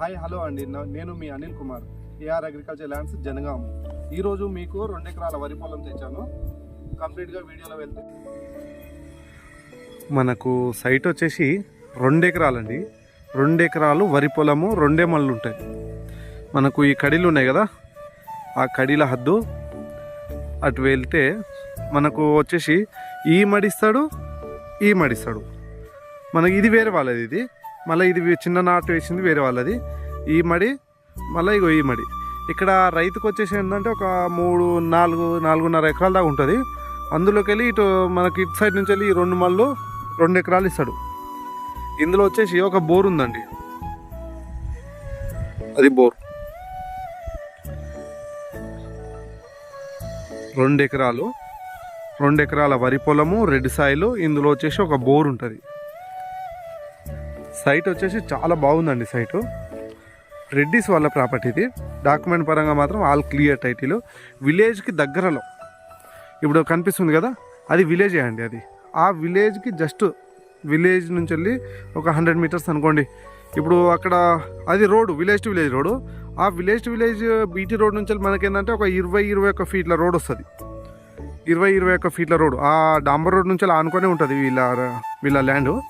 Hi hello అండి. నేను మీ Anil Kumar AR agriculture lands Jangaon ఈరోజు మీకు రెండు ఎకరాల వరి పొలం తెచ్చాను. కంప్లీట్గా వీడియోలో వెళ్తే మనకు సైట్ వచ్చేసి రెండు ఎకరాలండి రెండు ఎకరాలు వరి పొలము రెండే మళ్ళు ఉంటాయి. మనకు ఈ కడీలు ఉన్నాయి కదా? ఆ కడీల హద్దు. అటు వెళ్తే మనకు వచ్చేసి ఈ మడిస్తాడు ఈ మడిస్తాడు. మనకి ఇది వేరే వాళ్ళది ఇది. మళ్ళీ ఇది చిన్న నాటు వేసింది వేరే వాళ్ళది. ఈ మడి మళ్ళీ ఇగో ఈ మడి. ఇక్కడ రైతుకు వచ్చేసి ఏంటంటే ఒక మూడు నాలుగు నాలుగున్నర ఎకరాల దాకా ఉంటుంది. అందులోకి వెళ్ళి ఇటు మనకి ఇటు సైడ్ నుంచి వెళ్ళి ఈ రెండు మళ్ళు రెండు ఎకరాలు ఇస్తాడు. ఇందులో వచ్చేసి ఒక బోర్ ఉందండి. అది బోర్. రెండు ఎకరాలు. రెండు ఎకరాల వరి పొలము రెడ్ సాయిలు ఇందులో వచ్చేసి ఒక బోర్ ఉంటుంది. సైట్ వచ్చేసి చాలా బాగుందండి సైటు. రెడ్డిస్ వాళ్ళ ప్రాపర్టీ ఇది. డాక్యుమెంట్ పరంగా మాత్రం ఆల్ క్లియర్ టైటిల్. విలేజ్కి దగ్గరలో. ఇప్పుడు కనిపిస్తుంది కదా అది విలేజే అండి అది. ఆ విలేజ్కి జస్ట్ విలేజ్ నుంచి వెళ్ళి ఒక హండ్రెడ్ మీటర్స్ అనుకోండి. ఇప్పుడు అక్కడ అది road village to village road. ఆ village to village BT road నుంచి వెళ్ళి మనకేంటంటే ఒక ఇరవై ఇరవై ఒక్క ఫీట్ల రోడ్ వస్తుంది. ఇరవై ఇరవై ఒక్క ఫీట్ల రోడ్. ఆ డాంబర్ రోడ్ నుంచి వెళ్ళి ఆనుకొని ఉంటుంది వీళ్ళ వీళ్ళ ల్యాండ్.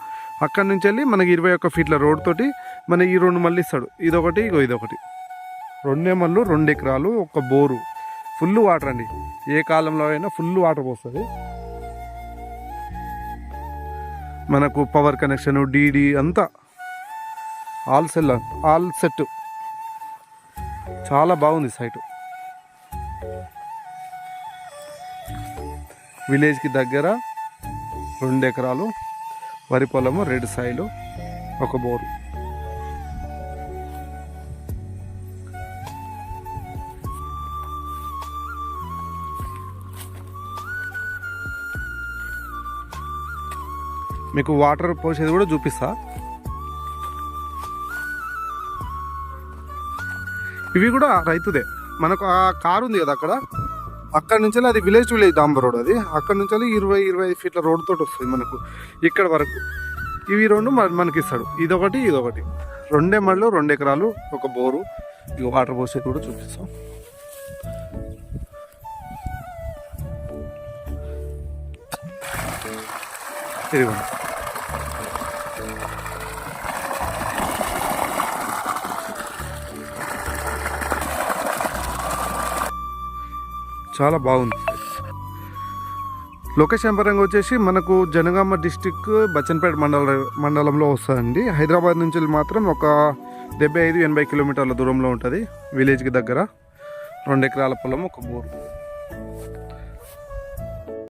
అక్కడి నుంచి వెళ్ళి మనకి ఇరవై ఒక్క ఫీట్ల రోడ్ తోటి మన ఈ రెండు మళ్ళీ ఇస్తాడు. ఇదొకటి ఇగో ఇదొకటి. రెండే మళ్ళు రెండు ఎకరాలు ఒక బోరు. ఫుల్ వాటర్ అండి. ఏ కాలంలో అయినా ఫుల్ వాటర్ పోస్తుంది. మనకు పవర్ కనెక్షన్ డీడీ అంతా. All set all set. చాలా బాగుంది సైటు. విలేజ్కి దగ్గర రెండు ఎకరాలు. వరి పొలము రెండు సాయిలు ఒక బోరు. మీకు వాటర్ పోసేది కూడా చూపిస్తా. ఇవి కూడా రైతుదే. మనకు ఆ కారు ఉంది కదా అక్కడ. అక్కడ నుంచి అది విలేజ్ టు విలేజ్ డాంబర్ రోడ్ అది. అక్కడ నుంచి ఇరవై ఇరవై ఐదు ఫీట్ల రోడ్ తోటి వస్తుంది మనకు. ఇక్కడ వరకు. ఇవి రెండు మన- మనకి ఇస్తాడు ఇదొకటి ఇదొకటి. రెండే మళ్ళు రెండు ఎకరాలు ఒక బోరు. ఇక వాటర్ పోసేది కూడా చూపిస్తాం. ఇదిగోండి. చాలా బాగుంది. లొకేషన్ పరంగా వచ్చేసి మనకు జనగామ డిస్టిక్ బచ్చన్పేట మండల మండలంలో వస్తుందండి. హైదరాబాద్ నుంచి మాత్రం ఒక డెబ్బై ఐదు ఎనభై కిలోమీటర్ల దూరంలో ఉంటుంది. విలేజ్కి దగ్గర రెండు ఎకరాల పొలం ఒక బోరు.